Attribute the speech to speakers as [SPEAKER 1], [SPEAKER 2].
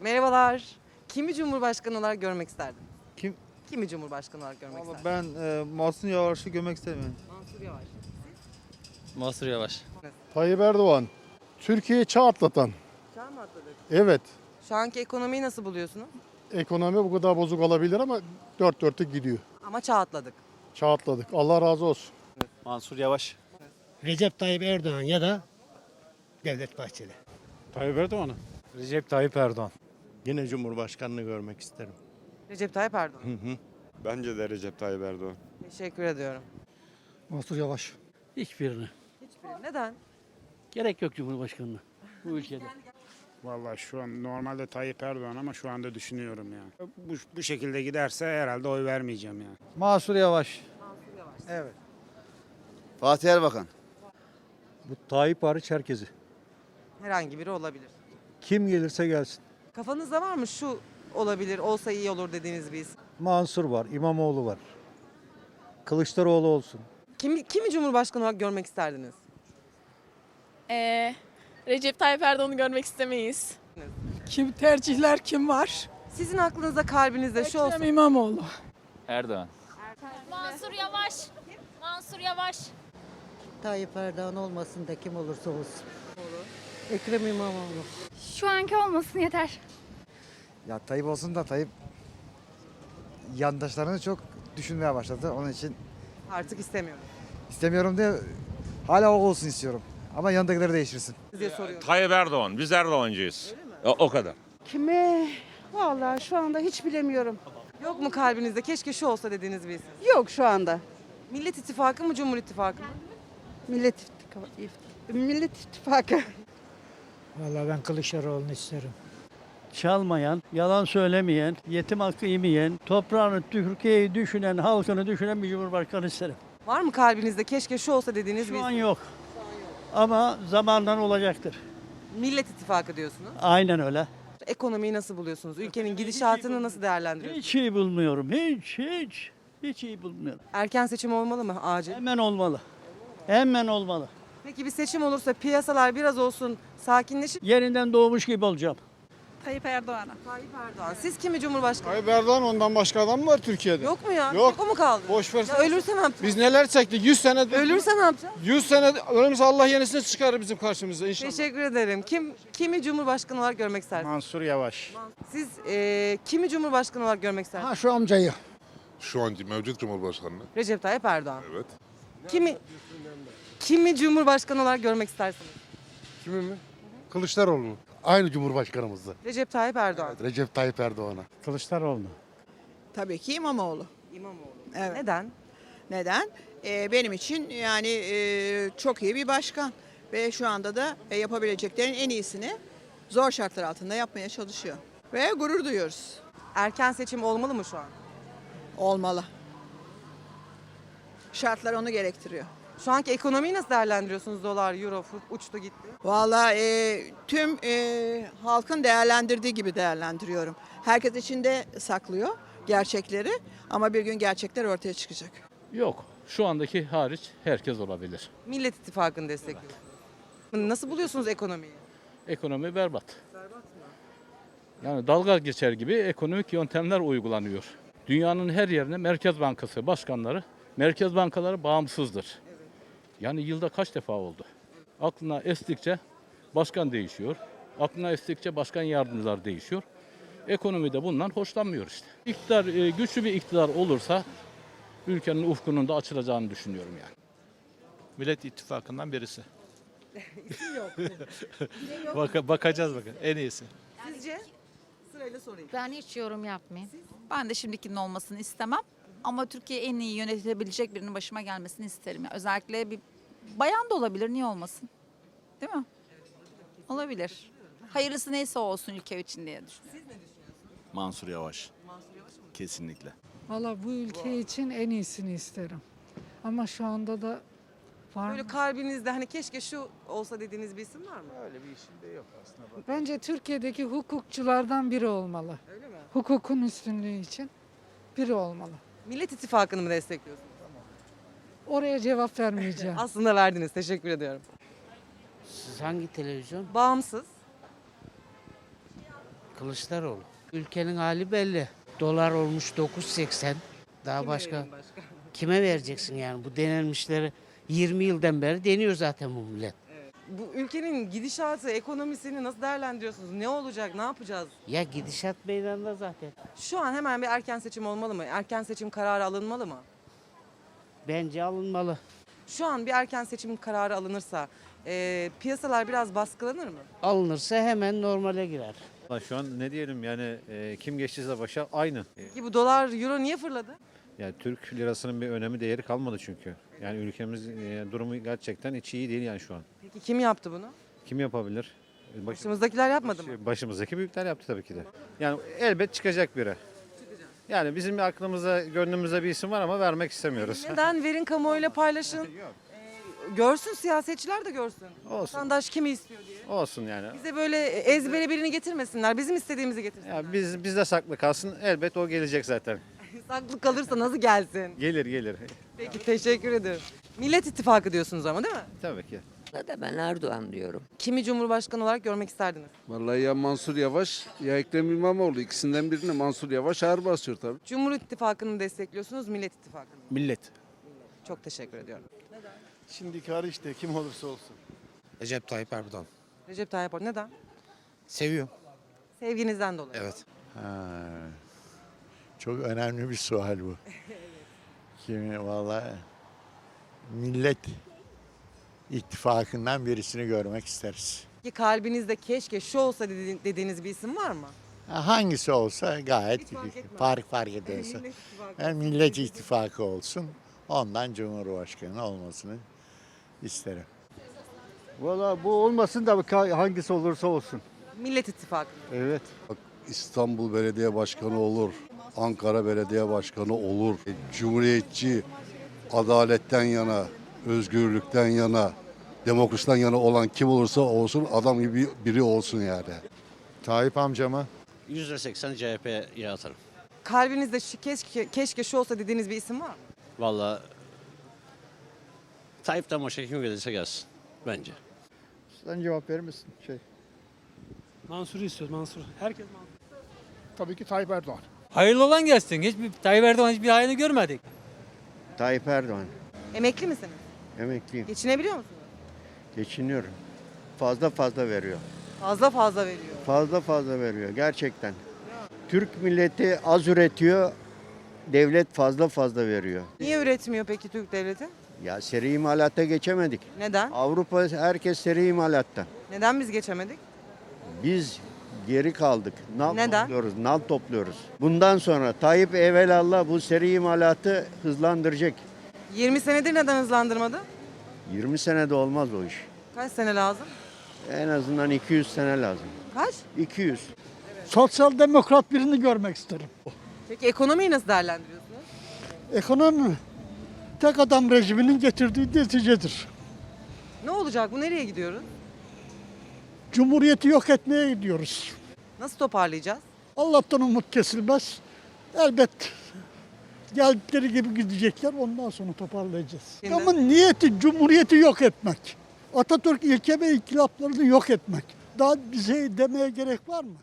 [SPEAKER 1] Merhabalar. Kimi Cumhurbaşkanı olarak görmek isterdin?
[SPEAKER 2] Kim?
[SPEAKER 1] Kimi Cumhurbaşkanı olarak görmek
[SPEAKER 2] Valla
[SPEAKER 1] isterdin?
[SPEAKER 2] ben e, Mahsun Yavaş'ı görmek istemiyorum.
[SPEAKER 1] Mansur Yavaş.
[SPEAKER 3] Mansur Yavaş.
[SPEAKER 4] Tayyip Erdoğan. Türkiye'yi çağ atlatan.
[SPEAKER 1] Çağ mı atladık?
[SPEAKER 4] Evet.
[SPEAKER 1] Şu anki ekonomiyi nasıl buluyorsunuz?
[SPEAKER 4] Ekonomi bu kadar bozuk olabilir ama dört dörtlük gidiyor.
[SPEAKER 1] Ama çağ atladık.
[SPEAKER 4] Çağ atladık. Allah razı olsun.
[SPEAKER 3] Mansur Yavaş.
[SPEAKER 5] Recep Tayyip Erdoğan ya da Devlet Bahçeli.
[SPEAKER 6] Tayyip Erdoğan'ı.
[SPEAKER 3] Recep Tayyip Erdoğan.
[SPEAKER 7] Yine Cumhurbaşkanını görmek isterim.
[SPEAKER 1] Recep Tayyip Erdoğan.
[SPEAKER 8] Bence de Recep Tayyip Erdoğan.
[SPEAKER 1] Teşekkür ediyorum.
[SPEAKER 4] Mansur Yavaş.
[SPEAKER 6] Hiçbirini.
[SPEAKER 1] Hiçbiri. Neden?
[SPEAKER 6] Gerek yok Cumhurbaşkanı'na bu ülkede.
[SPEAKER 9] Vallahi şu an normalde Tayyip Erdoğan ama şu anda düşünüyorum ya. Bu, bu şekilde giderse herhalde oy vermeyeceğim ya.
[SPEAKER 2] Mahsur Yavaş.
[SPEAKER 4] Evet.
[SPEAKER 7] Fatih Erbakan.
[SPEAKER 3] Bu Tayyip hariç herkesi.
[SPEAKER 1] Herhangi biri olabilir.
[SPEAKER 3] Kim gelirse gelsin.
[SPEAKER 1] Kafanızda var mı şu olabilir, olsa iyi olur dediğiniz bir isim?
[SPEAKER 3] Mansur var, İmamoğlu var. Kılıçdaroğlu olsun.
[SPEAKER 1] Kimi, kimi Cumhurbaşkanı olarak görmek isterdiniz?
[SPEAKER 10] Ee, Recep Tayyip Erdoğan'ı görmek istemeyiz.
[SPEAKER 11] Kim tercihler kim var?
[SPEAKER 1] Sizin aklınızda, kalbinizde şu olsa...
[SPEAKER 11] Ekrem İmamoğlu.
[SPEAKER 3] Erdoğan.
[SPEAKER 10] Mansur Yavaş. Mansur Yavaş.
[SPEAKER 5] Tayyip Erdoğan olmasın da kim olursa olsun. Ekrem İmamoğlu.
[SPEAKER 10] Şu anki olmasın yeter.
[SPEAKER 2] Ya Tayyip olsun da Tayyip yandaşlarını çok düşünmeye başladı. Onun için
[SPEAKER 1] Artık istemiyorum
[SPEAKER 2] istemiyorum diye hala o olsun istiyorum. Ama yanındakileri değiştirsin.
[SPEAKER 1] diye soruyorum.
[SPEAKER 8] Tayyip Erdoğan. Biz Erdoğancıyız. O, o kadar.
[SPEAKER 11] Kime? Vallahi şu anda hiç bilemiyorum.
[SPEAKER 1] Yok mu kalbinizde keşke şu olsa dediğiniz bir isim?
[SPEAKER 11] Yok şu anda.
[SPEAKER 1] Millet İttifakı mı, Cumhur İttifakı mı?
[SPEAKER 11] Millet İttifakı. Millet İttifakı.
[SPEAKER 5] Vallahi ben Kılıçdaroğlu'nu isterim.
[SPEAKER 6] Çalmayan, yalan söylemeyen, yetim hakkı yemeyen, toprağını, Türkiye'yi düşünen, halkını düşünen bir cumhurbaşkanı isterim.
[SPEAKER 1] Var mı kalbinizde keşke şu olsa dediğiniz bir
[SPEAKER 6] Şu an yok. Ama zamandan olacaktır.
[SPEAKER 1] Millet İttifakı diyorsunuz.
[SPEAKER 6] Aynen öyle.
[SPEAKER 1] Ekonomiyi nasıl buluyorsunuz? Ülkenin gidişatını nasıl değerlendiriyorsunuz?
[SPEAKER 6] Hiç iyi bulmuyorum. Hiç, hiç. Hiç iyi bulmuyorum.
[SPEAKER 1] Erken seçim olmalı mı acil?
[SPEAKER 6] Hemen olmalı. Hemen olmalı.
[SPEAKER 1] Peki bir seçim olursa piyasalar biraz olsun sakinleşir.
[SPEAKER 6] Yeniden doğmuş gibi olacağım.
[SPEAKER 11] Tayyip Erdoğan'a.
[SPEAKER 1] Tayyip Erdoğan. Siz kimi Cumhurbaşkanı?
[SPEAKER 4] Tayyip Erdoğan ondan başka adam mı var Türkiye'de?
[SPEAKER 1] Yok mu ya?
[SPEAKER 4] Yok.
[SPEAKER 1] O mu kaldı?
[SPEAKER 4] Boş ver.
[SPEAKER 1] Ya ölürse ne yapacağız?
[SPEAKER 4] Biz neler çektik? 100 sene
[SPEAKER 1] Ölürse ne yapacağız?
[SPEAKER 4] 100 sene ölümüzde Allah yenisini çıkarır bizim karşımıza inşallah.
[SPEAKER 1] Teşekkür ederim. Kim kimi Cumhurbaşkanı olarak görmek istersiniz?
[SPEAKER 9] Mansur Yavaş.
[SPEAKER 1] Siz eee, kimi Cumhurbaşkanı olarak görmek istersiniz?
[SPEAKER 4] şu amcayı.
[SPEAKER 8] Şu anki mevcut Cumhurbaşkanı.
[SPEAKER 1] Recep Tayyip Erdoğan.
[SPEAKER 8] Evet.
[SPEAKER 1] Kimi kimi Cumhurbaşkanı olarak görmek istersiniz?
[SPEAKER 4] Kimi mi? Kılıçdaroğlu. Aynı Cumhurbaşkanımızdı.
[SPEAKER 1] Recep Tayyip Erdoğan.
[SPEAKER 4] Recep Tayyip Erdoğan'a.
[SPEAKER 6] Kılıçdaroğlu.
[SPEAKER 11] Tabii ki İmamoğlu.
[SPEAKER 1] İmamoğlu.
[SPEAKER 11] Evet.
[SPEAKER 1] Neden?
[SPEAKER 11] Neden? Ee, benim için yani e, çok iyi bir başkan. Ve şu anda da e, yapabileceklerin en iyisini zor şartlar altında yapmaya çalışıyor. Ve gurur duyuyoruz.
[SPEAKER 1] Erken seçim olmalı mı şu an?
[SPEAKER 11] Olmalı. Şartlar onu gerektiriyor.
[SPEAKER 1] Şu anki ekonomiyi nasıl değerlendiriyorsunuz? Dolar, euro uçtu gitti.
[SPEAKER 11] Vallahi e, tüm e, halkın değerlendirdiği gibi değerlendiriyorum. Herkes içinde saklıyor gerçekleri ama bir gün gerçekler ortaya çıkacak.
[SPEAKER 6] Yok. Şu andaki hariç herkes olabilir.
[SPEAKER 1] Millet İttifakı'nı destekliyor. Nasıl buluyorsunuz ekonomiyi?
[SPEAKER 6] Ekonomi berbat. Yani dalga geçer gibi ekonomik yöntemler uygulanıyor. Dünyanın her yerine Merkez Bankası başkanları, Merkez bankaları bağımsızdır. Yani yılda kaç defa oldu? Aklına estikçe başkan değişiyor. Aklına estikçe başkan yardımcılar değişiyor. Ekonomide bundan hoşlanmıyor işte. İktidar, e, güçlü bir iktidar olursa ülkenin ufkunun da açılacağını düşünüyorum yani.
[SPEAKER 3] Millet İttifakı'ndan birisi. Baka- bakacağız bakın en iyisi.
[SPEAKER 1] Sizce? Sırayla sorayım.
[SPEAKER 10] Ben hiç yorum yapmayayım. Ben de şimdikinin olmasını istemem. Ama Türkiye en iyi yönetebilecek birinin başıma gelmesini isterim. Yani özellikle bir bayan da olabilir. Niye olmasın? Değil mi? Olabilir. Hayırlısı neyse olsun ülke için diye düşünüyorum.
[SPEAKER 7] Mansur Yavaş. Kesinlikle.
[SPEAKER 11] Valla bu ülke için en iyisini isterim. Ama şu anda da var
[SPEAKER 1] Böyle kalbinizde hani keşke şu olsa dediğiniz bir isim var mı?
[SPEAKER 11] Bence Türkiye'deki hukukçulardan biri olmalı.
[SPEAKER 1] Öyle mi?
[SPEAKER 11] Hukukun üstünlüğü için biri olmalı.
[SPEAKER 1] Millet İttifakı'nı mı destekliyorsunuz?
[SPEAKER 11] Oraya cevap vermeyeceğim.
[SPEAKER 1] Aslında verdiniz. Teşekkür ediyorum.
[SPEAKER 5] Siz hangi televizyon?
[SPEAKER 1] Bağımsız.
[SPEAKER 5] Kılıçdaroğlu. Ülkenin hali belli. Dolar olmuş 9.80. Daha başka
[SPEAKER 1] Verelim başka.
[SPEAKER 5] kime vereceksin yani bu denilmişleri 20 yıldan beri deniyor zaten bu millet.
[SPEAKER 1] Bu ülkenin gidişatı, ekonomisini nasıl değerlendiriyorsunuz? Ne olacak, ne yapacağız?
[SPEAKER 5] Ya gidişat meydanda zaten.
[SPEAKER 1] Şu an hemen bir erken seçim olmalı mı? Erken seçim kararı alınmalı mı?
[SPEAKER 5] Bence alınmalı.
[SPEAKER 1] Şu an bir erken seçim kararı alınırsa e, piyasalar biraz baskılanır mı?
[SPEAKER 5] Alınırsa hemen normale girer.
[SPEAKER 3] Şu an ne diyelim yani e, kim geçtiyse başa aynı.
[SPEAKER 1] Ki bu dolar, euro niye fırladı?
[SPEAKER 3] Yani Türk lirasının bir önemi değeri kalmadı çünkü. Yani ülkemiz e, durumu gerçekten hiç iyi değil yani şu an.
[SPEAKER 1] Peki kim yaptı bunu?
[SPEAKER 3] Kim yapabilir? Baş-
[SPEAKER 1] Başımızdakiler yapmadı mı?
[SPEAKER 3] Başımızdaki büyükler yaptı tabii ki de. Yani elbet çıkacak biri. Yani bizim aklımıza, gönlümüzde bir isim var ama vermek istemiyoruz.
[SPEAKER 1] Neden? Verin kamuoyuyla paylaşın. Görsün siyasetçiler de görsün.
[SPEAKER 3] Olsun.
[SPEAKER 1] Vatandaş kimi istiyor diye.
[SPEAKER 3] Olsun yani.
[SPEAKER 1] Bize böyle ezbere birini getirmesinler. Bizim istediğimizi getirsinler.
[SPEAKER 3] Ya biz bizde saklı kalsın. Elbet o gelecek zaten.
[SPEAKER 1] Saklı kalırsa nasıl gelsin?
[SPEAKER 3] Gelir gelir.
[SPEAKER 1] Peki teşekkür ederim. Millet İttifakı diyorsunuz ama değil mi?
[SPEAKER 3] Tabii ki.
[SPEAKER 5] Da ben Erdoğan diyorum.
[SPEAKER 1] Kimi Cumhurbaşkanı olarak görmek isterdiniz?
[SPEAKER 2] Vallahi ya Mansur Yavaş ya Ekrem İmamoğlu. ikisinden birini Mansur Yavaş ağır basıyor tabii.
[SPEAKER 1] Cumhur İttifakı'nı mı destekliyorsunuz, Millet İttifakı'nı mı?
[SPEAKER 4] Millet.
[SPEAKER 1] Çok teşekkür ediyorum.
[SPEAKER 4] Şimdiki hariçte kim olursa olsun.
[SPEAKER 7] Recep Tayyip Erdoğan.
[SPEAKER 1] Recep Tayyip Erdoğan. Neden?
[SPEAKER 7] Seviyorum.
[SPEAKER 1] Sevginizden dolayı.
[SPEAKER 7] Evet.
[SPEAKER 4] Çok önemli bir sual bu. Kimi valla millet ittifakından birisini görmek isteriz.
[SPEAKER 1] Ki kalbinizde keşke şu olsa dedi- dediğiniz bir isim var mı?
[SPEAKER 4] Hangisi olsa gayet
[SPEAKER 1] Hiç fark etmez.
[SPEAKER 4] fark fark ederse.
[SPEAKER 1] Millet İttifakı.
[SPEAKER 4] Millet İttifakı olsun. Ondan Cumhurbaşkanı olmasını isterim.
[SPEAKER 3] Valla bu olmasın da hangisi olursa olsun.
[SPEAKER 1] Millet İttifakı.
[SPEAKER 3] Evet.
[SPEAKER 8] İstanbul Belediye Başkanı olur. Ankara Belediye Başkanı olur. Cumhuriyetçi, adaletten yana, özgürlükten yana, demokrasiden yana olan kim olursa olsun adam gibi biri olsun yani.
[SPEAKER 4] Tayyip amcama
[SPEAKER 7] %80 CHP'ye atarım.
[SPEAKER 1] Kalbinizde şu keşke, keşke şu olsa dediğiniz bir isim var mı?
[SPEAKER 7] Valla Tayyip'ten başka kim gelirse gelsin bence.
[SPEAKER 4] sen cevap verir misin? Şey.
[SPEAKER 9] Mansur istiyoruz Mansur. Herkes Mansur.
[SPEAKER 4] Tabii ki Tayyip Erdoğan.
[SPEAKER 9] Hayırlı olan gelsin. Hiçbir Tayyip Erdoğan hiçbir hayrını görmedik.
[SPEAKER 2] Tayyip Erdoğan.
[SPEAKER 1] Emekli misiniz?
[SPEAKER 2] Emekliyim.
[SPEAKER 1] Geçinebiliyor musunuz?
[SPEAKER 2] Geçiniyorum. Fazla fazla veriyor.
[SPEAKER 1] Fazla fazla veriyor.
[SPEAKER 2] Fazla fazla veriyor gerçekten. Türk milleti az üretiyor. Devlet fazla fazla veriyor.
[SPEAKER 1] Niye üretmiyor peki Türk devleti?
[SPEAKER 2] Ya seri imalata geçemedik.
[SPEAKER 1] Neden?
[SPEAKER 2] Avrupa herkes seri imalatta.
[SPEAKER 1] Neden biz geçemedik?
[SPEAKER 2] Biz geri kaldık. Nal
[SPEAKER 1] Neden?
[SPEAKER 2] topluyoruz, nal topluyoruz. Bundan sonra Tayyip evelallah bu seri imalatı hızlandıracak.
[SPEAKER 1] 20 senedir neden hızlandırmadı?
[SPEAKER 2] 20 senede olmaz o iş.
[SPEAKER 1] Kaç sene lazım?
[SPEAKER 2] En azından 200 sene lazım.
[SPEAKER 1] Kaç?
[SPEAKER 2] 200.
[SPEAKER 4] Sosyal demokrat birini görmek isterim.
[SPEAKER 1] Peki ekonomiyi nasıl değerlendiriyorsunuz?
[SPEAKER 4] Ekonomi tek adam rejiminin getirdiği neticedir.
[SPEAKER 1] Ne olacak bu? Nereye gidiyoruz?
[SPEAKER 4] Cumhuriyeti yok etmeye gidiyoruz.
[SPEAKER 1] Nasıl toparlayacağız?
[SPEAKER 4] Allah'tan umut kesilmez. Elbet geldikleri gibi gidecekler ondan sonra toparlayacağız.
[SPEAKER 1] Şimdi-
[SPEAKER 4] Ama niyeti cumhuriyeti yok etmek. Atatürk ilke ve inkılaplarını yok etmek. Daha bize demeye gerek var mı?